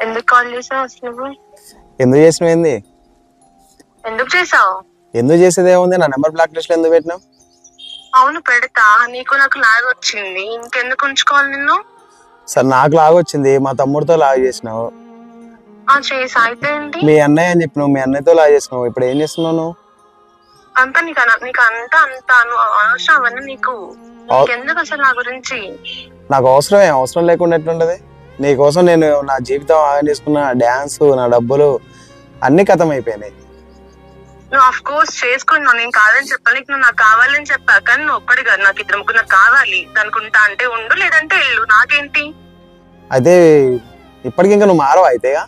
ఎందుకు కాల్ చేసావు అసలు ఎందుకు చేసినావు ఏంది? ఎందుకు చేసావు? ఎందుకు చేసేది ఏముంది? నా నెంబర్ బ్లాక్ లిస్ట్లో ఎందుకు పెట్టినావు? అవును పెడతా. నీకు నాకు లాగ్ వచ్చింది. ఇంకెందుకు ఉంచుకోవాలి నిన్ను? సరే నాకు లాగా వచ్చింది. మా తమ్ముడితో లాగా చేసినావు. ఆ చేసా. అయితే ఏంటి? మీ అన్నయ్య అని చెప్పినావు. మీ అన్నయ్యతో లాగా చేసినావు. ఇప్పుడు ఏం చేస్తున్నావు నువ్వు? అంతా నీకు అన- నీకు అంతా అంతా అను- అవసరం అవన్నీ నీకు నీకెందుకు అసలు నా గురించి? నాకు అవసరం ఏం అవసరం లేకుండా ఎట్లుంటది? నీకోసం నేను నా జీవితం ఆగం చేసుకున్న డ్యాన్స్ నా డబ్బులు అన్ని కథం అయిపోయినాయి నువ్వు ఆఫ్ కోర్స్ చేసుకున్నావు నేను కాదని చెప్పా నీకు నువ్వు నాకు కావాలని చెప్పా. కానీ నువ్వు ఒక్కడి కాదు. నాకు ఇద్దరు ముగ్గురు నాకు కావాలి. అనుకుంటా అంటే ఉండు లేదంటే వెళ్ళు. నాకేంటి? అయితే ఇప్పటికి ఇంకా నువ్వు మారవు అయితేగా?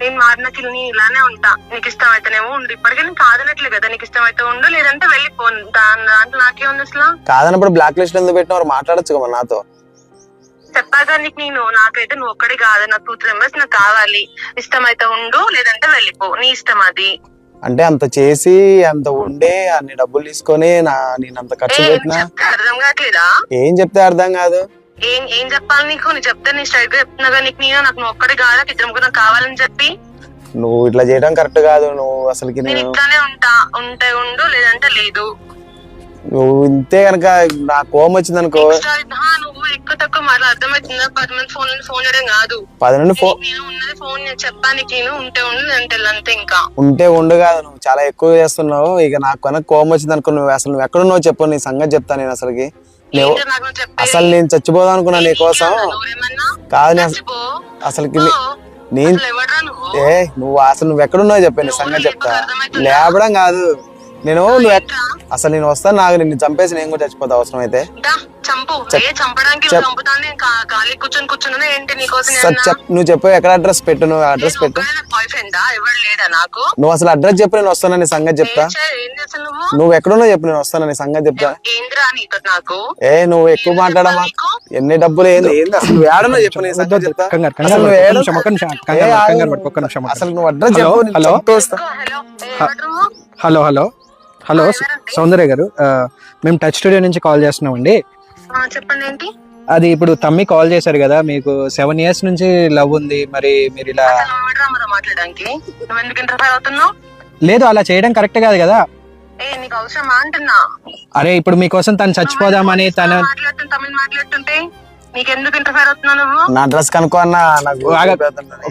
నేను మారినకి నేను ఇలానే ఉంటా. నీకు ఇష్టం అయితేనేమో ఉండు. ఇప్పటికే నీకు కాదనట్లే కదా. నీకు ఇష్టం అయితే ఉండు లేదంటే వెళ్ళిపో. దాని దాంట్లో నాకే ఉంది అసలు? కాదన్నప్పుడు బ్లాక్ లిస్ట్ ఎందుకు పెట్టినావు? మాట్లాడచ్చు కదా నాతో. చెప్పాగా నీకు నేను నాకైతే నువ్వు ఒక్కడే కాదు నాకు టూ త్రీ మెంబర్స్ నాకు కావాలి. ఇష్టం అయితే ఉండు లేదంటే వెళ్ళిపో. నీ ఇష్టం అది. అంటే అంత చేసి అంత ఉండే అన్ని డబ్బులు తీసుకొని నా నేను అంత ఖర్చు ఏం పెట్టినా? చెప్తే అర్థం కావట్లేదా ఏం చెప్తే అర్థం కాదు. ఏం ఏం చెప్పాలి నీకు? నేను చెప్తే నేను స్ట్రైట్గా చెప్తున్నా కదా నీకు నేను. నాకు నువ్వు ఒక్కడే కాదు నాకు ఇద్దరు ముగ్గురు నాకు కావాలని చెప్పి. నువ్వు ఇట్లా చేయడం కరెక్ట్ కాదు. నువ్వు అసలుకి నేను నేను ఇట్లానే ఉంటా. ఉంటే ఉండు లేదంటే లేదు. నువ్వు ఇంతే కనుక నా కోపం వచ్చింది అనుకో ఎక్స్ట్రా హా, నువ్వు ఎక్కువ తక్కువ మాటలు అర్థమవుతుందా పది మంది ఫోన్ ఫోన్ చేయడం కాదు. పది నుండి ఫోన్ నేను ఉన్నది ఫోన్ ఉంటే ఉండు అంతే ఇంకా. ఉంటే ఉండు కాదు నువ్వు చాలా ఎక్కువ చేస్తున్నావు. ఇక నాకు కనుక కోపం వచ్చింది అనుకో నువ్వు అసలు నువ్వు ఎక్కడున్నావు చెప్పు నీ సంగతి చెప్తా నేను అసలుకి. నువ్వు? అసలు నేను చచ్చిపోదాం అనుకున్నా నీ కోసం? కాదు. అసలుకి నేను ఏ నువ్వు అసలు నువ్వు ఎక్కడున్నావు చెప్పే నీ సంగతి చెప్తా. లేపడం కాదు. నేను నువ్వు అసలు నేను వస్తాను నాకు నిన్ను చంపేసి నేను కూడా చచ్చిపోతా అవసరం అయితే. దా, చంపు. ఏ చంపడానికి నువ్వు చెప్పు ఎక్కడ అడ్రస్ పెట్టు నువ్వు అడ్రస్ పెట్టు. బాయ్ ఫ్రెండా ఎవరు లేడా నాకు? నువ్వు అసలు అడ్రస్ చెప్పు నేను వస్తాను నీ సంగతి చెప్తా. నువ్వు? ఎక్కడున్నావు చెప్పు నేను వస్తాను నీ సంగతి చెప్తా. ఏంద్రా నీతో నాకు? ఏ నువ్వు ఎక్కువ మాట్లాడమా? ఎన్ని డబ్బులు ఏంది? ఏంది? అసలు నువ్వు ఏడనో చెప్పు సంగతి చెప్తా. అసలు నువ్వు అడ్రస్ హలో, చెప్పు హలో. హలో? హలో సౌందర్య గారు. మేము టచ్ స్టూడియో నుంచి కాల్ చేస్తున్నామండి. ఆ, చెప్పండి ఏంటి? అది ఇప్పుడు తమ్మి కాల్ చేశారు కదా మీకు సెవెన్ ఇయర్స్ నుంచి లవ్ ఉంది మరి మీరు ఇలా అసలు నువ్వు ఎవడురా మనతో మాట్లాడడానికి? నువ్వు ఎందుకు ఇంటర్ఫైర్ అవుతున్నావు? లేదు అలా చేయడం కరెక్ట్ కాదు కదా. ఏ నీకు అవసరమా అంటున్నా? అరే ఇప్పుడు మీకోసం తను చచ్చిపోదామని తన మాట్లాడుతుంటే తమిళ మాట్లాడుతుంటే నీకెందుకు ఇంటర్ఫైర్ అవుతున్నావు నువ్వు? నా అడ్రస్ కనుక్కో అన్న నాకు.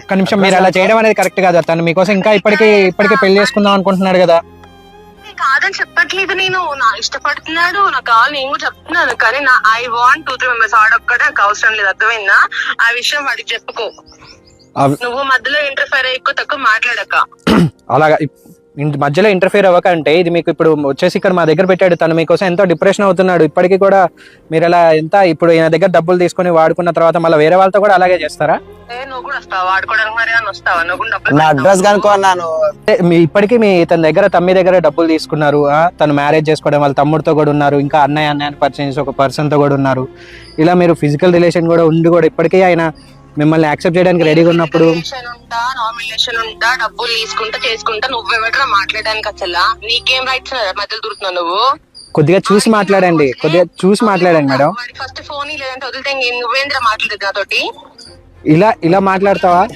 ఒక్క నిమిషం మీరు అలా చేయడం అనేది కరెక్ట్ కాదు తను మీకోసం ఇంకా ఇప్పటికీ ఇప్పటికే పెళ్ళి చేసుకుందాం అనుకుంటున్నాడు కదా. కాదని చెప్పట్లేదు నేను. నా ఇష్టపడుతున్నాడు నాకు కావాలి నేను కూడా చెప్తున్నాను. కానీ నా I want two three members ఆడొక్కడే నాకు అవసరం లేదు. అర్థమైందా? ఆ విషయం వాడికి చెప్పుకో. నువ్వు మధ్యలో ఇంటర్ఫైర్ ఎక్కువ తక్కువ మాట్లాడక. అలాగా. మధ్యలో ఇంటర్ఫియర్ అవ్వకంటే ఇది మీకు ఇప్పుడు వచ్చేసి ఇక్కడ మా దగ్గర పెట్టాడు. తను మీకోసం ఎంతో డిప్రెషన్ అవుతున్నాడు. ఇప్పటికీ కూడా మీరు అలా ఎంత ఇప్పుడు ఈయన దగ్గర డబ్బులు తీసుకొని వాడుకున్న తర్వాత మళ్ళీ వేరే వాళ్ళతో కూడా అలాగే చేస్తారా? నా అడ్రస్ మీ ఇప్పటికీ మీ తన దగ్గర తమ్మి దగ్గర డబ్బులు తీసుకున్నారు. తను మ్యారేజ్ చేసుకోవడం వాళ్ళ తమ్ముడితో కూడా ఉన్నారు. ఇంకా అన్నయ్య అన్నయ్యని పరిచయం ఒక person తో కూడా ఉన్నారు. ఇలా మీరు ఫిజికల్ రిలేషన్ కూడా ఉండి కూడా ఇప్పటికీ ఆయన మిమ్మల్ని యాక్సెప్ట్ చేయడానికి రెడీగా ఉన్నప్పుడు? రిలేషన్ ఉంటా నామినేషన్ ఉంటా డబ్బులు తీసుకుంటా చేసుకుంటా నువ్వెవడరా మాట్లాడడానికి అసలు? నీకేం రైట్స్ మధ్యలో దూరుతున్నావు నువ్వు? కొద్దిగా చూసి మాట్లాడండి. కొద్దిగా చూసి మాట్లాడండి మేడం. ఫస్ట్ ఫోన్ లేదంటే వదిలితే నువ్వేంద్ర మాట్లాడేది నాతోటి? ఇలా ఇలా మాట్లాడతావా?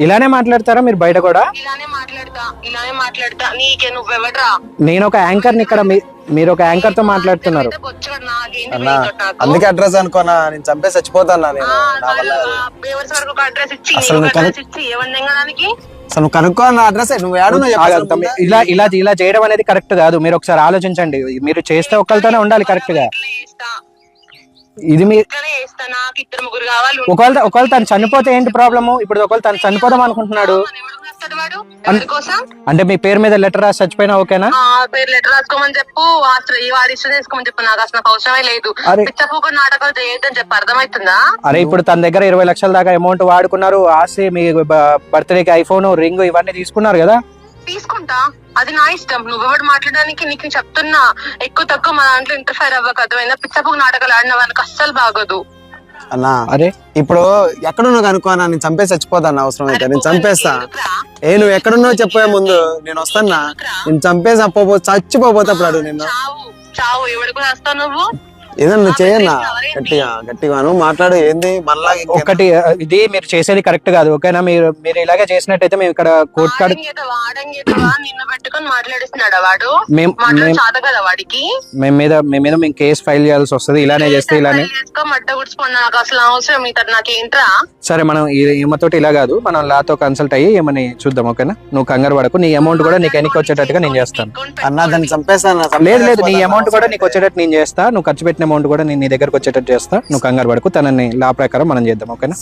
ఇలానే మాట్లాడతారా మీరు బయట కూడా? ఇలానే మాట్లాడతా ఇలానే మాట్లాడతా. నీకే నువ్వెవడరా? నేను ఒక యాంకర్ని ఇక్కడ మీ- మీరు ఒక యాంకర్తో మాట్లాడుతున్నారు. అన్న? అందుకే అడ్రస్ అనుకోనా నేను చంపేసి చచ్చిపోతాను నేను. నా వల్ల అసలు నువ్వు నువ్వు కనుక్కో అన్న అడ్రస్ నువ్వు చెప్పు అసలు. ముందు. ఇలా ఇలా ఇలా చేయడం అనేది కరెక్ట్ కాదు. మీరు ఒకసారి ఆలోచించండి. మీరు చేస్తే ఒక్కరితోనే ఉండాలి కరెక్ట్గా. ఇది మీ ఇట్లానే చేస్తా నాకు ఇద్దరు ముగ్గురు కావాలి ఒకవేళ ఒకవేళ తను చనిపోతే ఏంటి ప్రాబ్లము? ఇప్పుడు ఒకవేళ తను చనిపోదాం అనుకుంటున్నాడు. వస్తాడు వాడు? ఎవరి కోసం? అంటే మీ పేరు మీద లెటర్ రాసి చచ్చిపోయినా ఓకేనా? ఆ పేరు లెటర్ రాసుకోమని చెప్పు. అసలు ఈ వాడి ఇష్టం తీసుకోమని చెప్పు. నాకు అసలు నాకు అవసరమే లేదు. అరే. పిచ్చపూక నాటకాలు చేయొద్దని చెప్పి అర్థమవుతుందా? అరే ఇప్పుడు తన దగ్గర ఇరవై లక్షల దాకా అమౌంట్ వాడుకున్నారు. ఆస్తి మీ బర్త్డేకి ఐఫోన్ రింగ్ ఇవన్నీ తీసుకున్నారు కదా? తీసుకుంటా. అది నా ఇష్టం. నువ్వెవడు మాట్లాడడానికి నీకు నేను చెప్తున్నా. ఎక్కువ తక్కువ మా దాంట్లో ఇంటర్ఫైర్ అవ్వక. అర్థమైందా? పిచ్చపూక నాటకాలు ఆడిన వాళ్ళకి అస్సలు బాగోదు. అన్నా అరే. ఇప్పుడు ఎక్కడున్నావు కనుక్కో అన్న నేను చంపేసి చచ్చిపోతాను అవసరం అయితే. నేను చంపేస్తా? ఏ నువ్వు ఎక్కడున్నావు చెప్పే ముందు. నేను వస్తానా నేను చంపేసి అప్పో చచ్చిపోతా అప్పుడు అడుగు నిన్ను. చావు వస్తావు నువ్వు? ఏదన్నా చేయన్నా గట్టిగా గట్టిగా నువ్వు మాట్లాడు ఏంది? మళ్ళా ఒకటి ఇది మీరు చేసేది కరెక్ట్ కాదు ఓకేనా? మీరు మీరు ఇలాగే చేసినట్టయితే మేము ఇక్కడ కోర్టు కాడ వాడంగేటవా వాడంగేటవా నిన్ను పెట్టుకొని మాట్లాడిస్తున్నాడా వాడు? మేము మీద మేము మీద మేము కేసు ఫైల్ చేయాల్సి వస్తుంది ఇలానే చేస్తే ఇలానే. సరే మనం ఈ- ఈమెతోటి ఇలా కాదు మనం లాతో కన్సల్ట్ అయ్యి ఏమని చూద్దాం ఓకేనా? నువ్వు కంగారు పడకు నీ అమౌంట్ కూడా నీకు ఎన్నికి వచ్చేటట్టుగా నేను చేస్తాను. అన్నా దాన్ని చంపేస్తాను లేదు లేదు నీ అమౌంట్ కూడా నీకు వచ్చేటట్టు నేను చేస్తా నువ్వు ఖర్చు అమౌంట్ కూడా నేను నీ దగ్గరకు వచ్చేటట్టు చేస్తా. నువ్వు కంగారు పడుకు. తనని లా ప్రకారం మనం చేద్దాం. ఓకేనా?